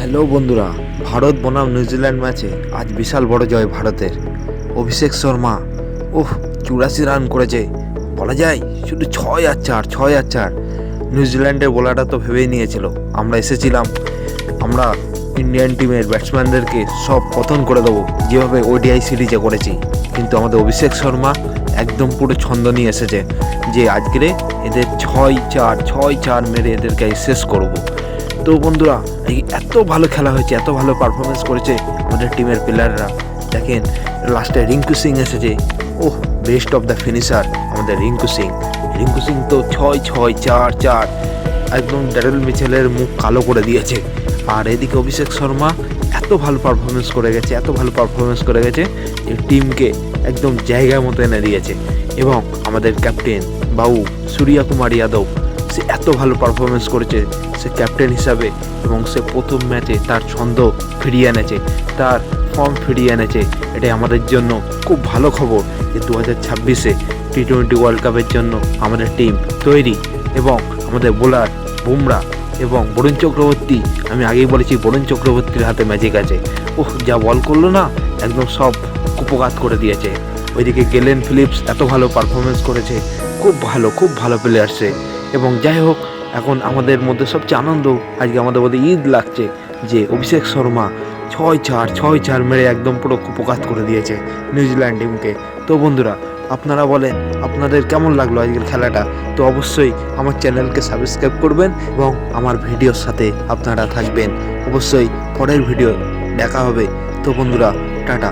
Hello বন্ধুরা, ভারত বনাম New Zealand ম্যাচে আজ বিশাল বড় জয় ভারতের। অভিষেক শর্মা ওহ চুরাশি রান করেছে। বলা যায় শুধু ছয় আর চার, ছয় আর চার। নিউজিল্যান্ডের বোলাররা তো ভেবেই নিয়েছিল, আমরা এসেছিলাম। আমরা ইন্ডিয়ান টিমের ব্যাটসম্যানদেরকে সব পতন করে দেবো, যেভাবে ওডিআই সিরিজে করেছি। কিন্তু আমাদের অভিষেক শর্মা একদম পুরো ছন্দ নিয়ে এসেছে, যে আজকে এদের ছয় চার ছয় চার মেরে এদেরকে শেষ করব। তো বন্ধুরা, এই এত ভালো খেলা হয়েছে, এত ভালো পারফরমেন্স করেছে আমাদের টিমের প্লেয়াররা দেখেন লাস্টে রিঙ্কু সিং এসেছে। Oh best of the finisher আমাদের রিঙ্কু সিং। রিঙ্কু সিং তো ছয় ছয়, চার চার। একদম ড্যারেল মিচেলের মুখ কালো করে দিয়েছে। আর এদিকে অভিষেক শর্মা এত ভালো পারফরমেন্স করে গেছে, এত ভালো পারফরমেন্স করে গেছে যে টিমকে একদম জায়গার মতো এনে দিয়েছে। এবং আমাদের ক্যাপ্টেন বাবু সূর্যা কুমার যাদব সে এত ভালো পারফরমেন্স করেছে, সে ক্যাপ্টেন হিসাবে এবং সে প্রথম ম্যাচে তার ছন্দ ফিরিয়ে এনেছে, তার ফর্ম ফিরিয়ে এনেছে। এটাই আমাদের জন্য খুব ভালো খবর যে দু হাজার ছাব্বিশে টি টোয়েন্টি ওয়ার্ল্ড কাপের জন্য আমাদের টিম তৈরি এবং আমাদের বোলার বুমরা এবং বরুণ চক্রবর্তী, আমি আগেই বলেছি বরুণ চক্রবর্তীর হাতে ম্যাজিক আছে। ওহ যা বল করল না, একদম সব কুপঘাত করে দিয়েছে। ওইদিকে গেলেন ফিলিপস, এত ভালো পারফরমেন্স করেছে, খুব ভালো খুব ভালো প্লেয়ার সে। এবং যাই হোক, এখন আমাদের মধ্যে সবচেয়ে আনন্দ আজকে আমাদের মধ্যে ঈদ লাগছে, যে অভিষেক শর্মা ছয় চার ছয় চার মেরে একদম পুরো কুপকাত করে দিয়েছে নিউজিল্যান্ড টিমকে। তো বন্ধুরা, আপনারা বলেন, আপনাদের কেমন লাগল আজকের খেলাটা? তো অবশ্যই আমার চ্যানেলকে সাবস্ক্রাইব করবেন এবং আমার ভিডিওর সাথে আপনারা থাকবেন। অবশ্যই পরের ভিডিও দেখা হবে। তো বন্ধুরা, টাটা।